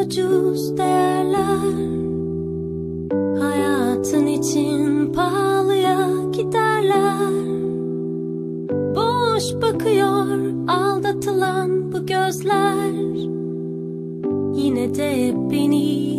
ucuz değerler. Hayatın için pahalıya giderler. Boş bakıyor aldatılan bu gözler. Yine de beni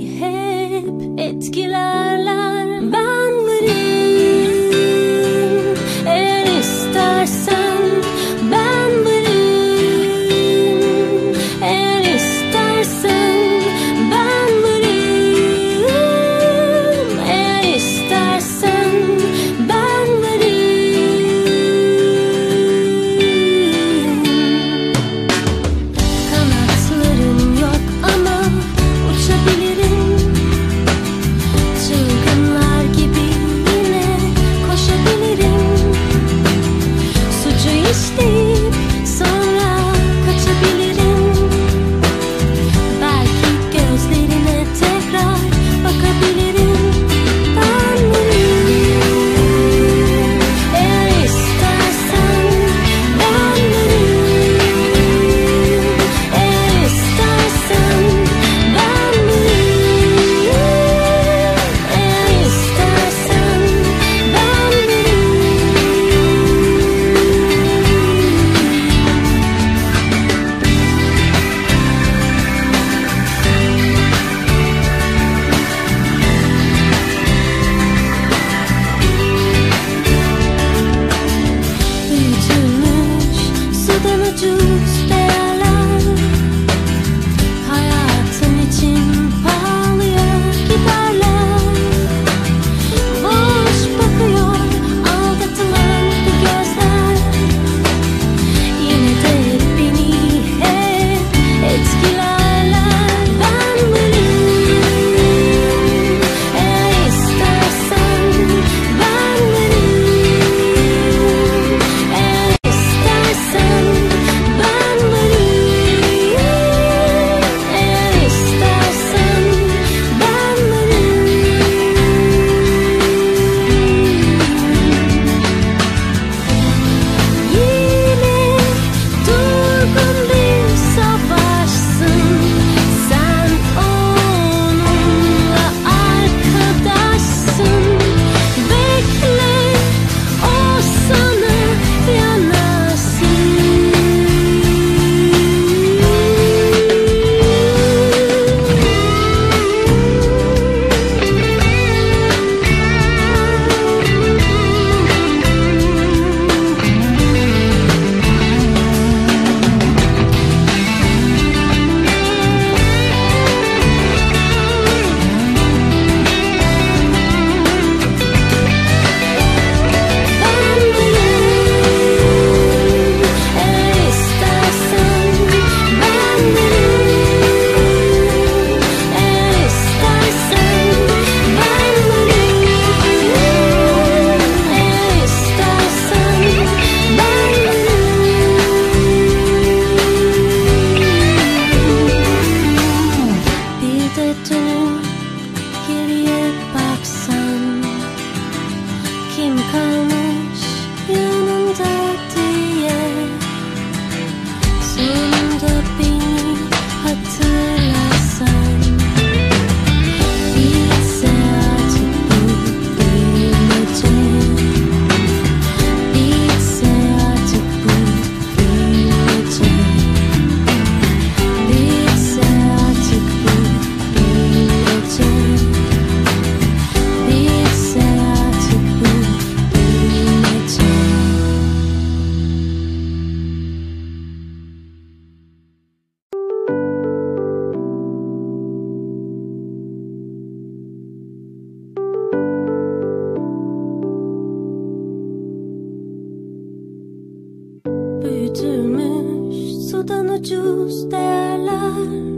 değerler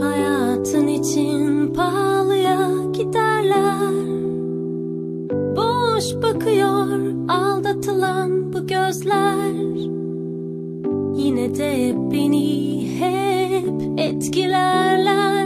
Hayatın için pahalıya giderler. Boş bakıyor aldatılan bu gözler. Yine de beni hep etkilerler.